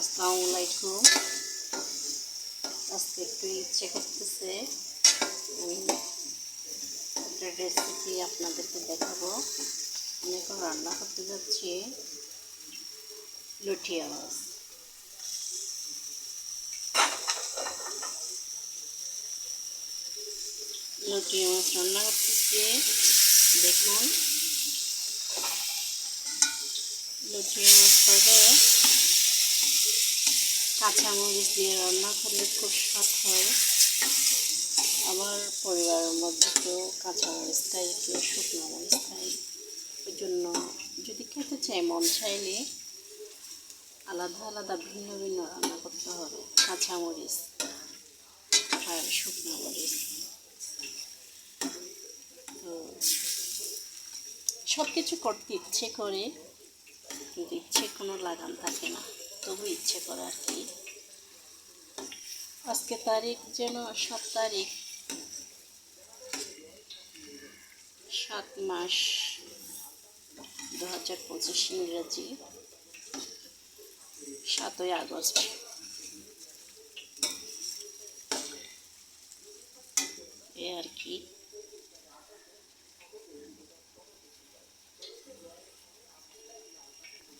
আসসালামু আলাইকুম। আজকে একটু ইচ্ছে করতেছে উম, একটা রেসিপি আপনাদেরকে দেখাবো। আমি এখন রান্না করতে যাচ্ছি লুঠিয়া মাছ লুটিয়া মাছ রান্না করতেছি দেখুন। লুটিয়া মাছ করে কাঁচামরিচ দিয়ে রান্না করলে খুব স্বাদ হয়। আমার পরিবারের মধ্যে কেউ কাঁচামরিচ খাই কেউ শুকনো মরিচ খাই ওই জন্য যদি খেতে চাই মন চাইলে আলাদা আলাদা ভিন্ন ভিন্ন রান্না করতে হবে। কাঁচামরিচ আর শুকনো মরিচ। তো সব কিছু করতে ইচ্ছে করে কিন্তু ইচ্ছে কোনো লাগান থাকে না। তবু ইচ্ছে করে আর কি। আজকে তারিখ যেন সাত তারিখ। সাত মাস দু হাজার পঁচিশ ইংরেজি। সাতই আগস্ট। এ আর কি।